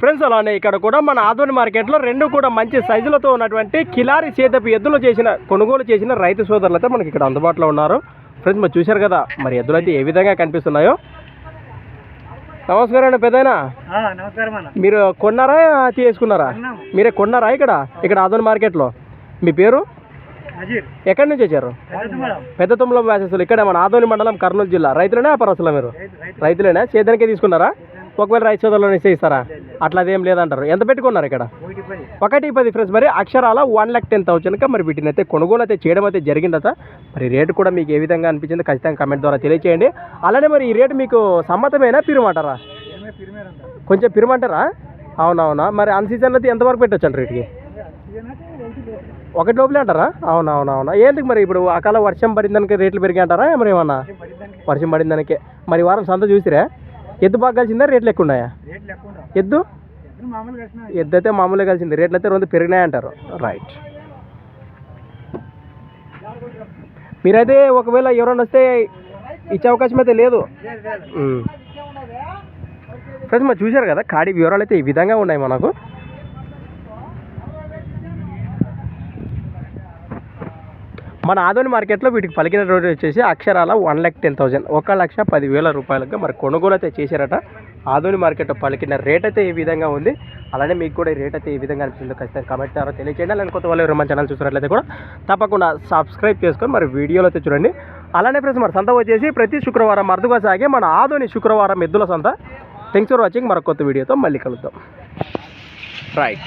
Friends అలానే ఇక్కడ కూడా మన ఆధునిక మార్కెట్లో రెండు కూడా మంచి సైజులతో ఉన్నటువంటి కిలారి చేతపు ఎద్దులు చేసిన కొనుగోలు చేసిన రైతు సోదరులు అయితే మనకి ఇక్కడ అందుబాటులో ఉన్నారు. ఫ్రెండ్స్ మరి చూశారు కదా మరి ఎద్దులు అయితే ఏ విధంగా కనిపిస్తున్నాయో. నమస్కారం అండి పెద్దయినా? మీరు కొన్నారా తీసుకున్నారా. మీరే కొన్నారా ఇక్కడ? ఇక్కడ ఆధునిక మార్కెట్లో. మీ పేరు? ఎక్కడి నుంచి వచ్చారు? పెద్ద తుమ్మలం. వ్యాసస్తులు ఇక్కడ మన ఆదోని మండలం కర్నూలు జిల్లా. రైతులేనా వ్యాపారస్తులా మీరు? రైతులేనా? సేద్యానికే తీసుకున్నారా? ఒకవేళ రైతు సోదరులు ఇస్తారా అట్లా అదేం లేదంటారు. ఎంత పెట్టుకున్నారు ఇక్కడ? ఒకటి పది ఫ్రెండ్స్. మరి అక్షరాల వన్ ల్యాక్ టెన్ థౌసండ్గా మరి వీటిని అయితే కొనుగోలు అయితే చేయడం అయితే జరిగిందట. మరి రేటు కూడా మీకు ఏ విధంగా అనిపించింది ఖచ్చితంగా కమెంట్ ద్వారా తెలియచేయండి. అలానే మరి ఈ రేటు మీకు సమ్మతమేనా? పిరుమంటారా? కొంచెం పిరుమంటారా? అవునవునా. మరి అన్ సీజన్లో అయితే ఎంతవరకు పెట్టొచ్చు అంటారు వీటికి? ఒకటి లోపలే అంటారా? అవునవునవునా. ఏంటి మరి ఇప్పుడు అకాల వర్షం పడిందానికి రేట్లు పెరిగి అంటారా మరి ఏమన్నా? వర్షం పడిందానికే. మరి వారం సంత చూసిరా? ఎద్దు బాగా కలిసిందా? రేట్లు ఎక్కువ ఉన్నాయా? ఎద్దు? ఎద్దు అయితే మామూలుగా కలిసింది. రేట్లు అయితే రెండు పెరిగినాయి అంటారు. రైట్ మీరైతే ఒకవేళ ఎవరైనా వస్తే ఇచ్చే అవకాశం అయితే లేదు. ఫ్రెండ్స్ మరి చూశారు కదా కాడి వివరాలు అయితే ఈ విధంగా ఉన్నాయి మనకు. మన ఆదోని మార్కెట్లో వీటికి పలికిన రోజు వచ్చేసి అక్షరాల వన్ ల్యాక్ టెన్ థౌజండ్ ఒక లక్ష పదివేల రూపాయలకు మరి కొనుగోలు అయితే చేశారట. ఆదోని మార్కెట్లో పలికిన రేట్ అయితే ఈ విధంగా ఉంది. అలానే మీకు కూడా ఈ రేట్ అయితే ఈ విధంగా అనిపిస్తుందో ఖచ్చితంగా కమెంట్ ద్వారా తెలియచేయండి. అలానే కొత్త వాళ్ళు ఎవరు మన ఛానల్ చూసినట్లయితే కూడా తప్పకుండా సబ్స్క్రైబ్ చేసుకొని మరి వీడియోలో అయితే చూడండి. అలానే ఫ్రెండ్స్ మరి సంత వచ్చేసి ప్రతి శుక్రవారం మరుదుగా సాగే మన ఆదోని శుక్రవారం ఎద్దుల సంత. థ్యాంక్స్ ఫర్ వాచింగ్ మరొక కొత్త వీడియోతో మళ్ళీ కలుద్దాం. రైట్